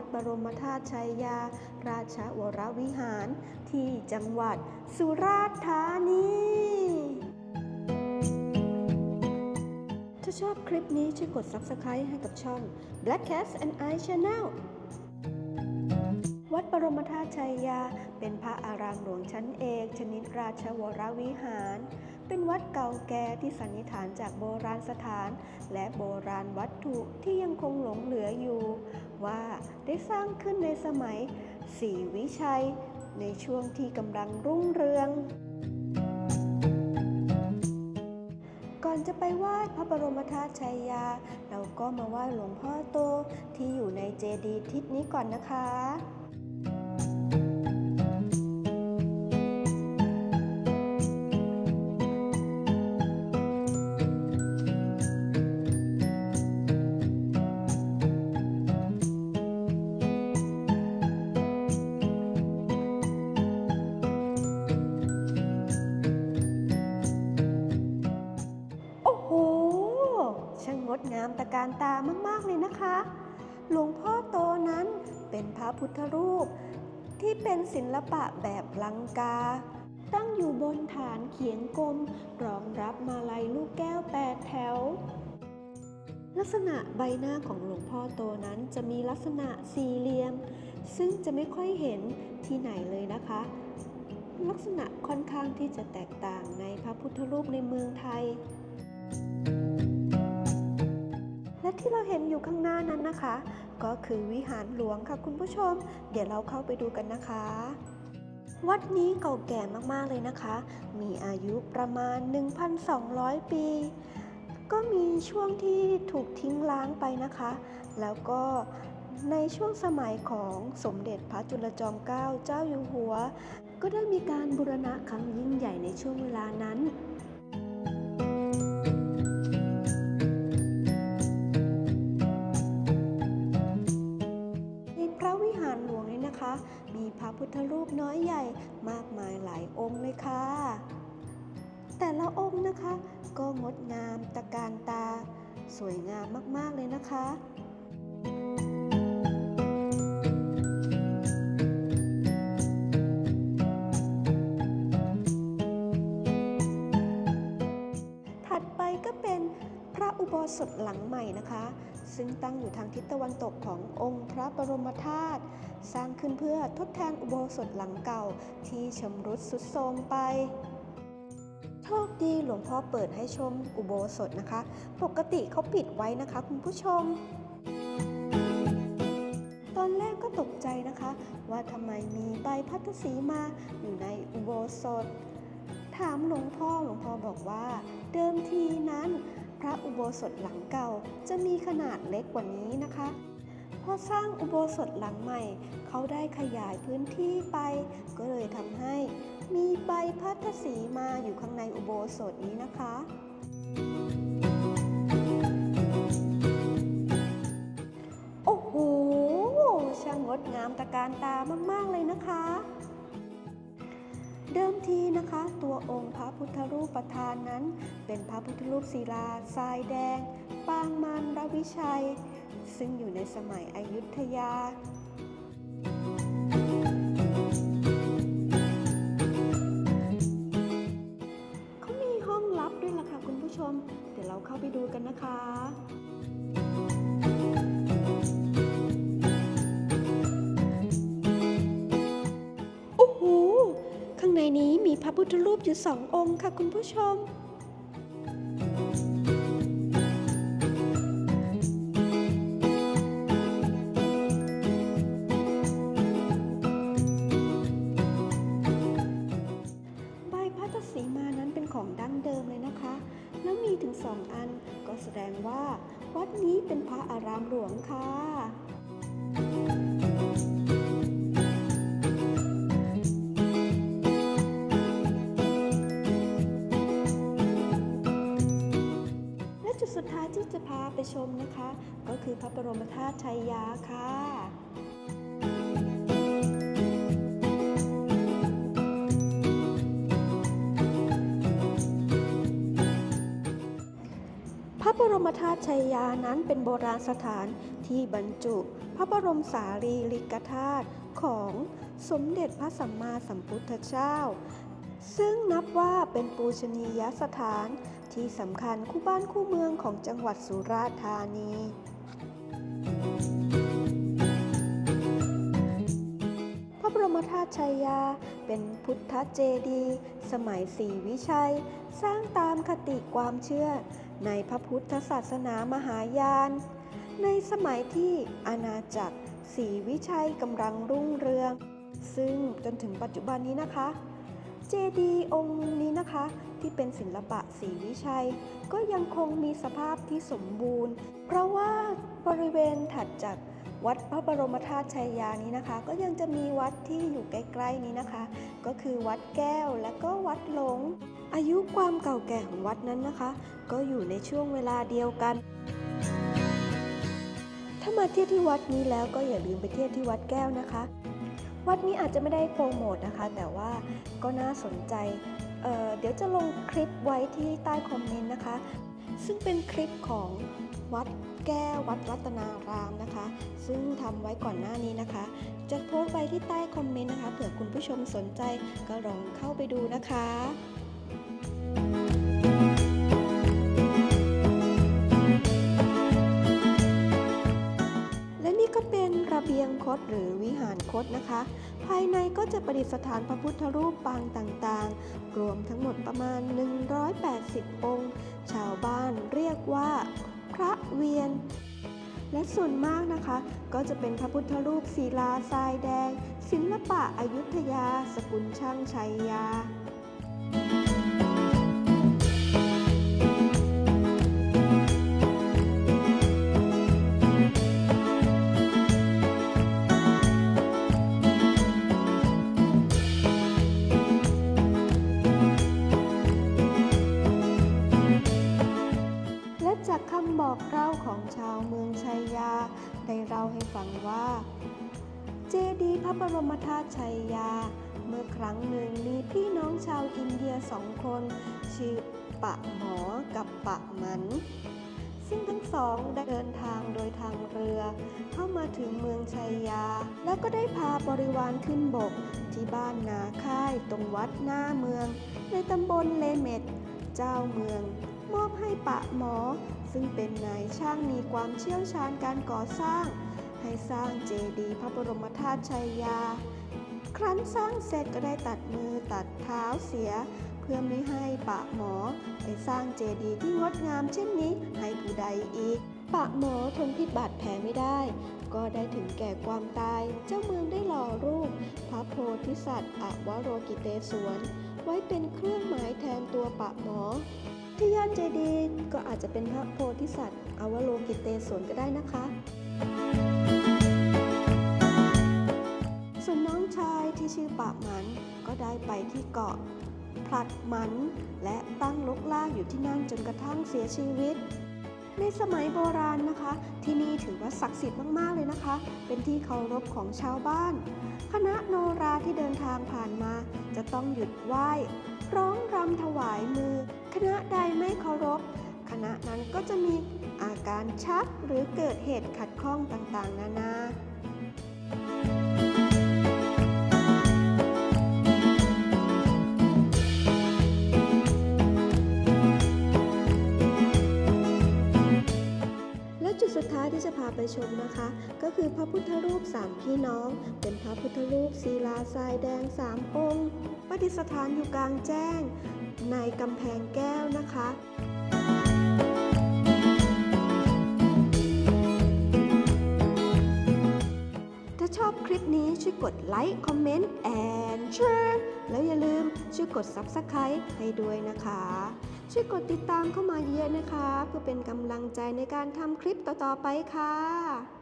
วัดบรมธาตุชัยยา ราชวรวิหาร ที่จังหวัดสุราษฎร์ธานี ถ้าชอบคลิปนี้ช่วยกด Subscribe ให้กับช่อง Black Cat and I Channel วัดบรมธาตุชัยยา เป็นพระอารามหลวงชั้นเอกชนิดราชวรวิหาร เป็นวัดเก่าแก่ที่สันนิษฐานจากโบราณสถาน และโบราณวัตถุที่ยังคงหลงเหลืออยู่ ว่าได้สร้างขึ้นในสมัยศรีวิชัย ในช่วงที่กำลังรุ่งเรือง ก่อนจะไปไหว้พระบรมธาตุชัยยา เราก็มาไหว้หลวงพ่อโตที่อยู่ในเจดีย์ทิศนี้ก่อนนะคะ การตามากๆเลยนะคะ หลวงพ่อโตนั้นเป็นพระพุทธรูป ที่เป็นศิลปะแบบลังกา ตั้งอยู่บนฐานเขียงกลม รองรับมาลัยลูกแก้วแปดแถว ลักษณะใบหน้าของหลวงพ่อโตนั้นจะมีลักษณะสี่เหลี่ยม ซึ่งจะไม่ค่อยเห็นที่ไหนเลยนะคะลักษณะค่อนข้างที่จะแตกต่างในพระพุทธรูปในเมืองไทย และที่เราเห็นอยู่ข้างหน้านั้นนะคะ ก็คือวิหารหลวงค่ะคุณผู้ชม เดี๋ยวเราเข้าไปดูกันนะคะ วัดนี้เก่าแก่มากๆเลยนะคะ มีอายุประมาณ 1,200 ปี ก็มีช่วงที่ถูกทิ้งล้างไปนะคะ แล้วก็ในช่วงสมัยของสมเด็จพระจุลจอมเกล้าเจ้าอยู่หัว ก็ได้มีการบูรณะครั้งยิ่งใหญ่ในช่วงเวลานั้นใน พระพุทธรูปน้อยใหญ่มากมายหลายองค์เลยค่ะ แต่ละองค์นะคะ ก็งดงามตะการตา สวยงามมากๆเลยนะคะถัดไปก็เป็นพระอุโบสถหลังใหม่นะคะ ซึ่งตั้งอยู่ทางทิศตะวันตกขององค์พระบรมธาตุสร้างขึ้นเพื่อทดแทนอุโบสถหลังเก่าที่ชำรุดทรุดโทรมไปโชคดีหลวงพ่อเปิดให้ชมอุโบสถนะคะ ปกติเขาปิดไว้นะคะ คุณผู้ชม ตอนแรกก็ตกใจนะคะ ว่าทำไมมีใบพัทสีมาอยู่ในอุโบสถ ถามหลวงพ่อหลวงพ่อบอกว่า เดิมทีนั้น พระอุโบสถหลังเก่าจะมีขนาดเล็กกว่านี้นะคะพอสร้างอุโบสถหลังใหม่ เขาได้ขยายพื้นที่ไป ก็เลยทำให้มีใบพัทสีมาอยู่ข้างในอุโบสถนี้นะคะ โอ้โห ช่างงดงามตะการตามาก ๆ เลยนะคะ เดิมทีนะคะ ตัวองค์พระพุทธรูปประธานนั้น เป็นพระพุทธรูปศิลาทรายแดง ปางมารวิชัย ซึ่งอยู่ในสมัยอยุธยา อยู่สององค์ค่ะคุณผู้ชม ใบพัทสีมานั้นเป็นของดั้งเดิมเลยนะคะ แล้วมีถึงสองอันก็แสดงว่า วัดนี้เป็นพระอารามหลวงค่ะและายที่จะพาไปชมนะคะ ก็คือพระบรมธาตุชัยยาค่ะพระบรมธาตุชัยยานั้นเป็นโบราณสถานที่บรรจุ พระบรมสารีริกธาตุของสมเด็จพระสัมมาสัมพุทธเจ้า ซึ่งนับว่าเป็นปูชนียสถาน ที่สำคัญคู่บ้านคู่เมืองของจังหวัดสุราษฎร์ธานีพระบรมธาตุชัยยา เป็นพุทธเจดีย์สมัยศรีวิชัย สร้างตามคติความเชื่อ ในพระพุทธศาสนามหายาน ในสมัยที่อาณาจักรศรีวิชัยกำลังรุ่งเรือง ซึ่งจนถึงปัจจุบันนี้นะคะ เจดีย์องค์นี้ ที่เป็นศิลปะศรีวิชัย ก็ยังคงมีสภาพที่สมบูรณ์ เพราะว่าบริเวณถัดจากวัดพระบรมธาตุชัยยานี้นะคะ ก็ยังจะมีวัดที่อยู่ใกล้ ๆ นี้นะคะ ก็คือวัดแก้วและก็วัดหลง อายุความเก่าแก่ของวัดนั้นนะคะ ก็อยู่ในช่วงเวลาเดียวกัน ถ้ามาเที่ยวที่วัดนี้แล้วก็อย่าลืมไปเที่ยวที่วัดแก้วนะคะ วัดนี้อาจจะไม่ได้โปรโมทนะคะ แต่ว่าก็น่าสนใจ เเดี๋ยวจะลงคลิปไว้ที่ใต้คอมเมนต์นะคะ ซึ่งเป็นคลิปของวัดแก้ววัดรัตนารามนะคะ ซึ่งทำไว้ก่อนหน้านี้นะคะ จะโพสต์ไว้ที่ใต้คอมเมนต์นะคะเผื่อคุณผู้ชมสนใจก็ลองเข้าไปดูนะคะ ระเบียงคดหรือวิหารคดนะคะ ภายในก็จะประดิษฐานพระพุทธรูปปางต่างๆ รวมทั้งหมดประมาณ 180 องค์ ชาวบ้านเรียกว่า พระเวียน และส่วนมากนะคะ ก็จะเป็นพระพุทธรูปศิลาทรายแดง ศิลปะอายุทยา สกุลช่างชัยยา ฟังว่า เจดีย์พระบรมธาตุชัยยา เมื่อครั้งหนึ่งมีพี่น้องชาวอินเดียสองคน ชื่อปะหมอกับปะหมัน ซึ่งทั้งสองได้เดินทางโดยทางเรือ เข้ามาถึงเมืองชัยยา แล้วก็ได้พาบริวารขึ้นบกที่บ้านนาค่ายตรงวัดหน้าเมือง ในตำบลเลเม็ดเจ้าเมือง มอบให้ปะหมอ ซึ่งเป็นนายช่างมีความเชี่ยวชาญการก่อสร้าง ให้สร้างเจดีย์พระบรมธาตุชัยยา ครั้นสร้างเสร็จก็ได้ตัดมือตัดเท้าเสีย เพื่อไม่ให้ปะหมอไปสร้างเจดีย์ที่งดงามเช่นนี้ให้ผู้ใดอีก ปะหมอทนพิษบาดแผลไม่ได้ ก็ได้ถึงแก่ความตาย เจ้าเมืองได้หล่อรูป พระโพธิสัตว์อวโรกิเตศวรไว้เป็นเครื่องหมายแทนตัวปะหมอที่ย่านเจดีย์ก็อาจจะเป็นพระโพธิสัตว์อวโลกิเตศวรก็ได้นะคะ ที่ชื่อปะหมันก็ได้ไปที่เกาะ ผลัดหมันและตั้งลกล่าอยู่ที่นั่นจนกระทั่งเสียชีวิต ในสมัยโบราณนะคะ ที่นี่ถือว่าศักดิ์สิทธิ์มากๆเลยนะคะ เป็นที่เคารพของชาวบ้าน คณะโนราที่เดินทางผ่านมา จะต้องหยุดไหว้ร้องรำถวายมือ คณะใดไม่เคารพ คณะนั้นก็จะมีอาการชักหรือเกิดเหตุขัดข้องต่างๆ นานา ไปชมนะคะ ก็คือพระพุทธรูปสามพี่น้อง เป็นพระพุทธรูปศิลาทรายแดงสามองค์ประดิษฐานอยู่กลางแจ้ง ในกำแพงแก้วนะคะถ้าชอบคลิปนี้ช่วยกดไลค์ คอมเมนต์ and share แล้วอย่าลืมช่วยกด Subscribe ให้ด้วยนะคะ ช่วยกดติดตามเข้ามาเยอะนะคะ เพื่อเป็นกำลังใจในการทำคลิปต่อๆไปค่ะ